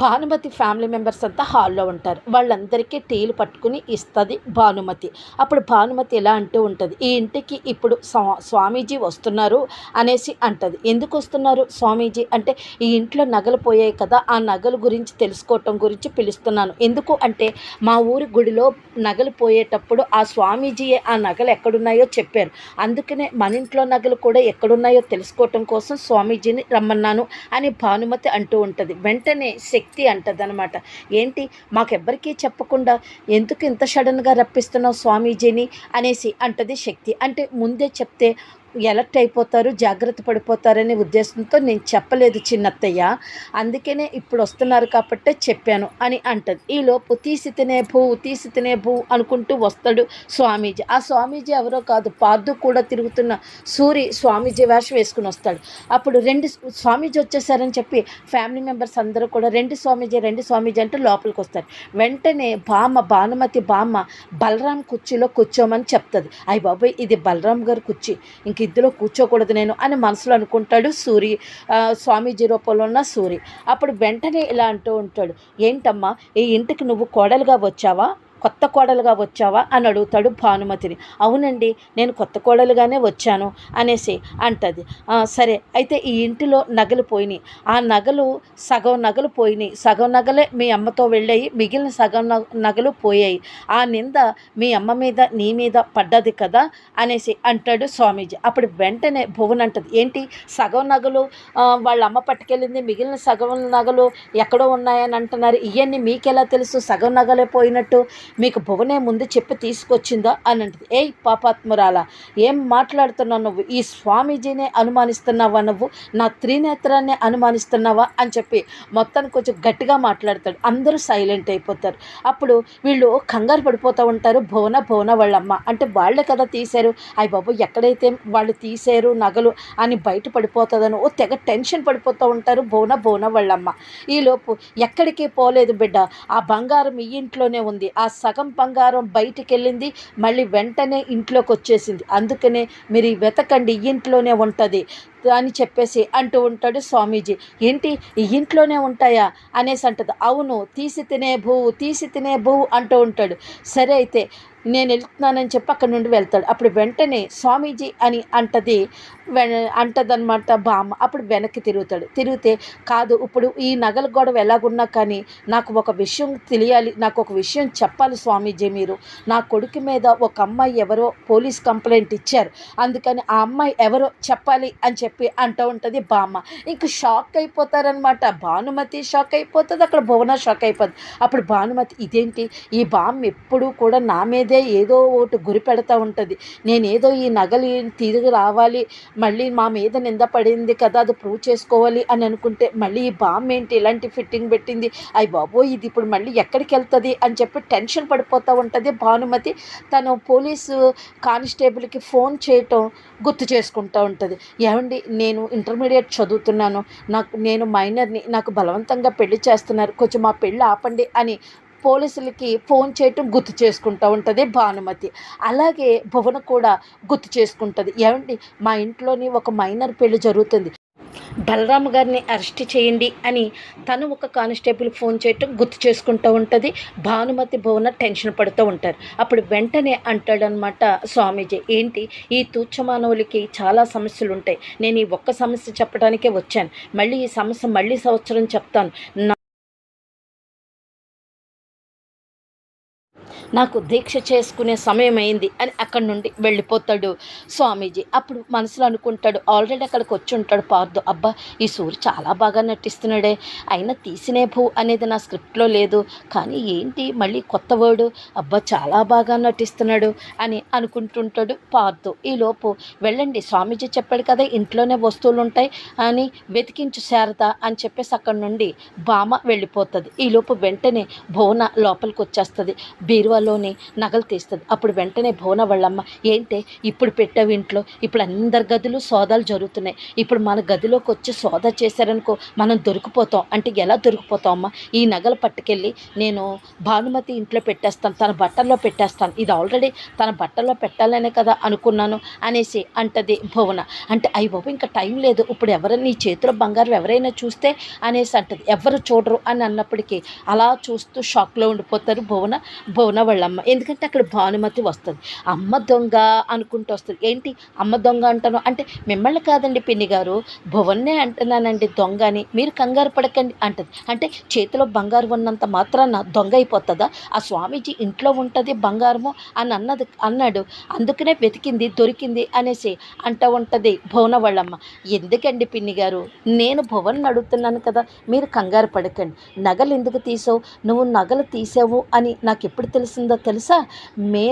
Bhanumathi family members అంతా హాల్లో ఉంటారు. వాళ్ళందరికీ టీలు పట్టుకుని ఇస్తుంది భానుమతి. అప్పుడు భానుమతి ఎలా అంటూ ఉంటుంది ఈ ఇంటికి ఇప్పుడు స్వా స్వామీజీ వస్తున్నారు అనేసి అంటది. ఎందుకు వస్తున్నారు స్వామీజీ? అంటే ఈ ఇంట్లో నగలు పోయాయి కదా ఆ నగలు గురించి తెలుసుకోవటం గురించి పిలుస్తున్నాను. ఎందుకు అంటే మా ఊరి గుడిలో నగలు పోయేటప్పుడు ఆ స్వామీజీయే ఆ నగలు ఎక్కడున్నాయో చెప్పారు. అందుకనే మన ఇంట్లో నగలు కూడా ఎక్కడున్నాయో తెలుసుకోవటం కోసం స్వామీజీని రమ్మన్నాను అని భానుమతి అంటూ ఉంటుంది. వెంటనే శక్తి అంటదనమాట ఏంటి? మాకెవ్వరికీ చెప్పకుండా ఎందుకు ఇంత సడన్గా రప్పిస్తున్నావు స్వామీజీని అనేసి అంటది శక్తి. అంటే ముందే చెప్తే ఎలర్ట్ అయిపోతారు జాగ్రత్త పడిపోతారనే ఉద్దేశంతో నేను చెప్పలేదు చిన్నత్తయ్య. అందుకనే ఇప్పుడు వస్తున్నారు కాబట్టే చెప్పాను అని అంటది. ఈలోపు తీసి తినే భూ తీసి తినే భూ అనుకుంటూ వస్తాడు స్వామీజీ. ఆ స్వామీజీ ఎవరో కాదు పాదు కూడా తిరుగుతున్న సూరి స్వామీజీ వేషం వేసుకుని వస్తాడు. అప్పుడు రెండు స్వామీజీ వచ్చేసారని చెప్పి ఫ్యామిలీ మెంబర్స్ అందరూ కూడా రెండు స్వామీజీ రెండు స్వామీజీ అంటే లోపలికి వస్తారు. వెంటనే బామ్మ భానుమతి బామ్మ బలరాం కుర్చీలో కూర్చోమని చెప్తుంది. అయ్య బాబాయ్ ఇది బలరాం గారి కుర్చీ. ఇంక ఇందులో కూర్చోకూడదు నేను అని మనసులో అనుకుంటాడు సూరి. స్వామీజీ రూపంలో ఉన్న సూరి. అప్పుడు వెంటనే ఇలా అంటూ ఉంటాడు ఏంటమ్మా ఈ ఇంటికి నువ్వు కోడలుగా వచ్చావా? కొత్త కోడలుగా వచ్చావా? అని అడుగుతాడు భానుమతిని. అవునండి నేను కొత్త కోడలుగానే వచ్చాను అనేసి అంటది. సరే అయితే ఈ ఇంటిలో నగలు పోయినాయి. ఆ నగలు సగం నగలు పోయినాయి. సగం నగలే మీ అమ్మతో వెళ్ళాయి. మిగిలిన సగం నగలు పోయాయి. ఆ నింద మీ అమ్మ మీద నీ మీద పడ్డది కదా అనేసి అంటాడు స్వామీజీ. అప్పుడు వెంటనే భువన్ అంటది ఏంటి? సగం నగలు వాళ్ళ అమ్మ పట్టుకెళ్ళింది. మిగిలిన సగం నగలు ఎక్కడో ఉన్నాయని అంటున్నారు. ఇవన్నీ మీకెలా తెలుసు? సగం నగలే పోయినట్టు మీకు భువనే ముందు చెప్పి తీసుకొచ్చిందా అని అంటది. ఏయ్ పాపాత్మురాలా ఏం మాట్లాడుతున్నావు నువ్వు? ఈ స్వామీజీనే అనుమానిస్తున్నావా నువ్వు? నా త్రినేత్రాన్ని అనుమానిస్తున్నావా అని చెప్పి మొత్తానికి కొంచెం గట్టిగా మాట్లాడతాడు. అందరూ సైలెంట్ అయిపోతారు. అప్పుడు వీళ్ళు కంగారు పడిపోతూ ఉంటారు. భువన భువన వాళ్ళమ్మ. అంటే వాళ్ళే కదా తీశారు. అయ్యి బాబు ఎక్కడైతే వాళ్ళు తీశారు నగలు అని బయట పడిపోతుందని ఓ తెగ టెన్షన్ పడిపోతూ ఉంటారు భువన భువన వాళ్ళమ్మ. ఈలోపు ఎక్కడికి పోలేదు బిడ్డ. ఆ బంగారం ఈ ఇంట్లోనే ఉంది. ఆ సగం బంగారం బయటికి వెళ్ళింది మళ్ళీ వెంటనే ఇంట్లోకి వచ్చేసింది అందుకనే మీరు వెతకండి ఇంట్లోనే ఉంటుంది. అని చెప్పేసి అంటూ ఉంటాడు స్వామీజీ. ఏంటి ఈ ఇంట్లోనే ఉంటాయా? అనేసి అంటది. అవును తీసి తినే భూ తీసి తినే భూ అంటూ ఉంటాడు. సరే అయితే నేను వెళ్తున్నానని చెప్పి అక్కడి నుండి వెళ్తాడు. అప్పుడు వెంటనే స్వామీజీ అని అంటది అంటదనమాట అంటదన్నమాట బామ్మ. అప్పుడు వెనక్కి తిరుగుతాడు. తిరిగితే కాదు ఇప్పుడు ఈ నగల గొడవ ఎలాగున్నా కానీ నాకు ఒక విషయం తెలియాలి. నాకు ఒక విషయం చెప్పాలి స్వామీజీ మీరు. నా కొడుకు మీద ఒక అమ్మాయి ఎవరో పోలీస్ కంప్లైంట్ ఇచ్చారు. అందుకని ఆ అమ్మాయి ఎవరో చెప్పాలి అని చెప్పి అంటూ ఉంటుంది బామ్మ. ఇంక షాక్ అయిపోతారనమాట భానుమతి షాక్ అయిపోతుంది అక్కడ భువన షాక్ అయిపోతుంది. అప్పుడు భానుమతి ఇదేంటి? ఈ బామ్మ ఎప్పుడూ కూడా నా మీదే ఏదో ఒకటి గురి పెడతా ఉంటుంది. నేనేదో ఈ నగలు తిరిగి రావాలి మళ్ళీ మా మీద నింద పడింది కదా అది ప్రూవ్ చేసుకోవాలి అని అనుకుంటే మళ్ళీ ఈ బామ్మ ఏంటి? ఇలాంటి ఫిట్టింగ్ పెట్టింది. అయ్యి బాబోయ్ ఇది ఇప్పుడు మళ్ళీ ఎక్కడికి వెళ్తుంది అని చెప్పి టెన్షన్ పడిపోతూ ఉంటుంది భానుమతి. తను పోలీసు కానిస్టేబుల్కి ఫోన్ చేయటం గుర్తు చేసుకుంటూ ఉంటుంది. ఏమండి నేను ఇంటర్మీడియట్ చదువుతున్నాను. నాకు నేను మైనర్ని నాకు బలవంతంగా పెళ్ళి చేస్తున్నారు. కొంచెం మా పెళ్ళి ఆపండి అని పోలీసులకి ఫోన్ చేయటం గుర్తు చేసుకుంటూ ఉంటుంది భానుమతి. అలాగే భువన కూడా గుర్తు చేసుకుంటుంది. ఏమండి మా ఇంట్లోని ఒక మైనర్ పెళ్ళి జరుగుతుంది. బలరామ్ గారిని అరెస్ట్ చేయండి అని తను ఒక కానిస్టేబుల్ ఫోన్ చేయటం గుర్తు చేసుకుంటూ ఉంటుంది. భానుమతి భువన టెన్షన్ పడుతూ ఉంటారు. అప్పుడు వెంటనే అంటాడనమాట స్వామీజీ ఏంటి? ఈ తూచమానవులకి చాలా సమస్యలు ఉంటాయి నేను ఈ ఒక్క సమస్య చెప్పడానికే వచ్చాను. మళ్ళీ ఈ సమస్య మళ్ళీ సంవత్సరం చెప్తాను. నాకు దీక్ష చేసుకునే సమయం అయింది అని అక్కడి నుండి వెళ్ళిపోతాడు స్వామీజీ. అప్పుడు మనసులో అనుకుంటాడు ఆల్రెడీ అక్కడికి వచ్చి ఉంటాడు పార్దు అబ్బా ఈ సూర్య చాలా బాగా నటిస్తున్నాడే. అయినా తీసినే భూ అనేది నా స్క్రిప్ట్లో లేదు. కానీ ఏంటి మళ్ళీ కొత్త వర్డు? అబ్బా చాలా బాగా నటిస్తున్నాడు అని అనుకుంటుంటాడు పార్దు ఈలోపు వెళ్ళండి స్వామీజీ చెప్పాడు కదా ఇంట్లోనే వస్తువులు ఉంటాయి అని వెతికించు శారద అని చెప్పేసి అక్కడి నుండి బామ వెళ్ళిపోతుంది. ఈలోపు వెంటనే భువన లోపలికి వచ్చేస్తుంది. బీరువా బీరువాలోని నగలు తీస్తుంది. అప్పుడు వెంటనే భువన వాళ్ళమ్మ ఏంటే ఇప్పుడు పెట్టావు ఇంట్లో? ఇప్పుడు అందరి గదులు సోదాలు జరుగుతున్నాయి. ఇప్పుడు మన గదిలోకి వచ్చి సోదా చేశారనుకో మనం దొరికిపోతాం. అంటే ఎలా దొరికిపోతాం అమ్మ? ఈ నగలు పట్టుకెళ్ళి నేను భానుమతి ఇంట్లో పెట్టేస్తాను తన బట్టల్లో పెట్టేస్తాను. ఇది ఆల్రెడీ తన బట్టల్లో పెట్టాలనే కదా అనుకున్నాను అనేసి అంటది భువన. అంటే అయ్యి బాబు ఇంకా టైం లేదు. ఇప్పుడు ఎవరైనా నీ చేతిలో బంగారం ఎవరైనా చూస్తే అనేసి అంటది. ఎవరు చూడరు అని అన్నప్పటికీ అలా చూస్తూ షాక్లో ఉండిపోతారు భువన భువన వాళ్ళమ్మ. ఎందుకంటే అక్కడ భానుమతి వస్తుంది. అమ్మ దొంగ అనుకుంటూ వస్తుంది. ఏంటి? అమ్మ దొంగ అంటాను. అంటే మిమ్మల్ని కాదండి పిన్ని గారు. భువన్నే అంటున్నానండి దొంగ అని. మీరు కంగారు పడకండి అంటది. అంటే చేతిలో బంగారు ఉన్నంత మాత్రాన దొంగ అయిపోతుందా? ఆ స్వామీజీ ఇంట్లో ఉంటుంది బంగారము అని అన్నది అన్నాడు. అందుకనే వెతికింది దొరికింది అనేసి అంటూ ఉంటుంది భువన వాళ్ళమ్మ. ఎందుకండి పిన్ని గారు? నేను భువన్ అడుగుతున్నాను కదా. మీరు కంగారు పడకండి. నగలు ఎందుకు తీసావు? నువ్వు నగలు తీసావు అని నాకు ఎప్పుడు తెలుసు? చేసిందో తెలుసా? మే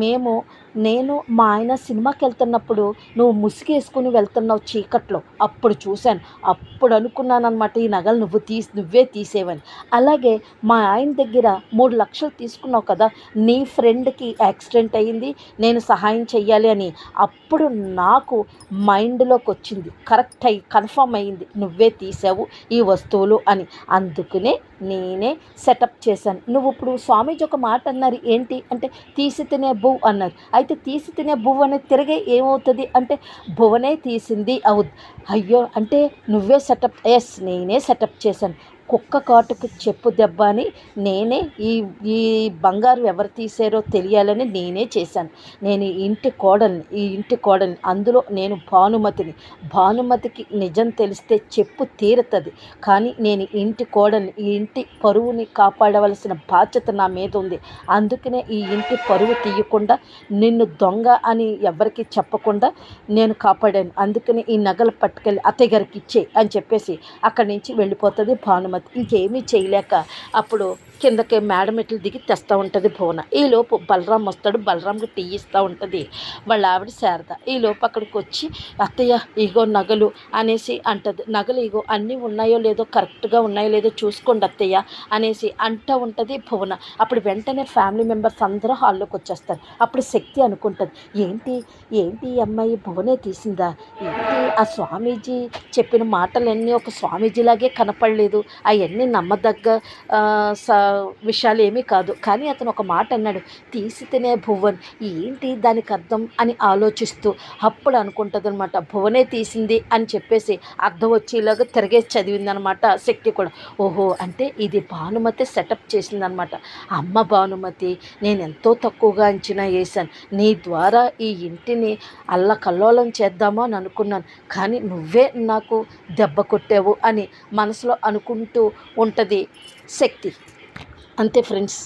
మేము నేను మా ఆయన సినిమాకి వెళ్తున్నప్పుడు నువ్వు ముసుగేసుకుని వెళ్తున్నావు చీకట్లో. అప్పుడు చూశాను. అప్పుడు అనుకున్నాను అనమాట ఈ నగలు నువ్వు తీసి నువ్వే తీసేవని. అలాగే మా ఆయన దగ్గర మూడు లక్షలు తీసుకున్నావు కదా నీ ఫ్రెండ్కి యాక్సిడెంట్ అయ్యింది నేను సహాయం చెయ్యాలి అని. అప్పుడు నాకు మైండ్లోకి వచ్చింది. కరెక్ట్ అయ్యి కన్ఫర్మ్ అయ్యింది. నువ్వే తీసావు ఈ వస్తువులు అని. అందుకనే నేనే సెటప్ చేశాను. నువ్వు ఇప్పుడు స్వామీజీ ఒక మాట అన్నారు. ఏంటి? అంటే తీసి తినే బువ్ అన్నారు. అయితే తీసి తినే బువ్ అనేది తిరిగే ఏమవుతుంది అంటే భువనే తీసింది అవుద్ది అయ్యో అంటే నువ్వే సెటప్ ఎస్ నేనే సెటప్ చేశాను. కుక్క కాటుకు చెప్పు దెబ్బ అని నేనే ఈ ఈ బంగారు ఎవరు తీసారో తెలియాలని నేనే చేశాను. నేను ఈ ఇంటి కోడల్ని ఈ ఇంటి కోడల్ని అందులో నేను భానుమతిని. భానుమతికి నిజం తెలిస్తే చెప్పు తీరుతుంది. కానీ నేను ఇంటి కోడల్ని ఈ ఇంటి పరువుని కాపాడవలసిన బాధ్యత నా మీద ఉంది. అందుకనే ఈ ఇంటి పరువు తీయకుండా నిన్ను దొంగ అని ఎవరికి చెప్పకుండా నేను కాపాడాను. అందుకని ఈ నగలు పట్టుకెళ్ళి అత్తయ్య గారికి ఇచ్చే అని చెప్పేసి అక్కడి నుంచి వెళ్ళిపోతుంది భానుమతి. ఇంకేమీ చేయలేక అప్పుడు కిందకి మేడ మెట్లు దిగి తెస్తూ ఉంటుంది భువన. ఈలోపు బలరాం వస్తాడు బలరాంకి టీ ఇస్తూ ఉంటుంది వాళ్ళ ఆవిడ శారద. ఈలోపు అక్కడికి వచ్చి అత్తయ్య ఇగో నగలు అనేసి అంటది. నగలు ఇగో అన్నీ ఉన్నాయో లేదో కరెక్ట్గా ఉన్నాయో లేదో చూసుకోండి అత్తయ్య అనేసి అంటూ ఉంటుంది భువన. అప్పుడు వెంటనే ఫ్యామిలీ మెంబర్స్ అందరూ హాల్లోకి వచ్చేస్తారు. అప్పుడు శక్తి అనుకుంటుంది. ఏంటి ఏంటి అమ్మాయి భువనే తీసిందా? ఏంటి ఆ స్వామీజీ చెప్పిన మాటలన్నీ ఒక స్వామీజీలాగే కనపడలేదు అవన్నీ నమ్మదగ్గ స విషయాలు ఏమీ కాదు. కానీ అతను ఒక మాట అన్నాడు తీసి తినే భువన్ ఏంటి దానికి అర్థం? అని ఆలోచిస్తూ అప్పుడు అనుకుంటుంది అనమాట భువనే తీసింది అని చెప్పేసి అర్థం వచ్చేలాగా తిరిగేసి చదివిందనమాట శక్తి కూడా. ఓహో అంటే ఇది భానుమతి సెటప్ చేసిందనమాట. అమ్మ భానుమతి నేను ఎంతో తక్కువగా అంచనా వేశాను. నీ ద్వారా ఈ ఇంటిని అల్లకల్లోలం చేద్దామో అని అనుకున్నాను. కానీ నువ్వే నాకు దెబ్బ కొట్టావు అని మనసులో అనుకుంటూ ఉంటుంది. శక్తి. అంతే ఫ్రెండ్స్.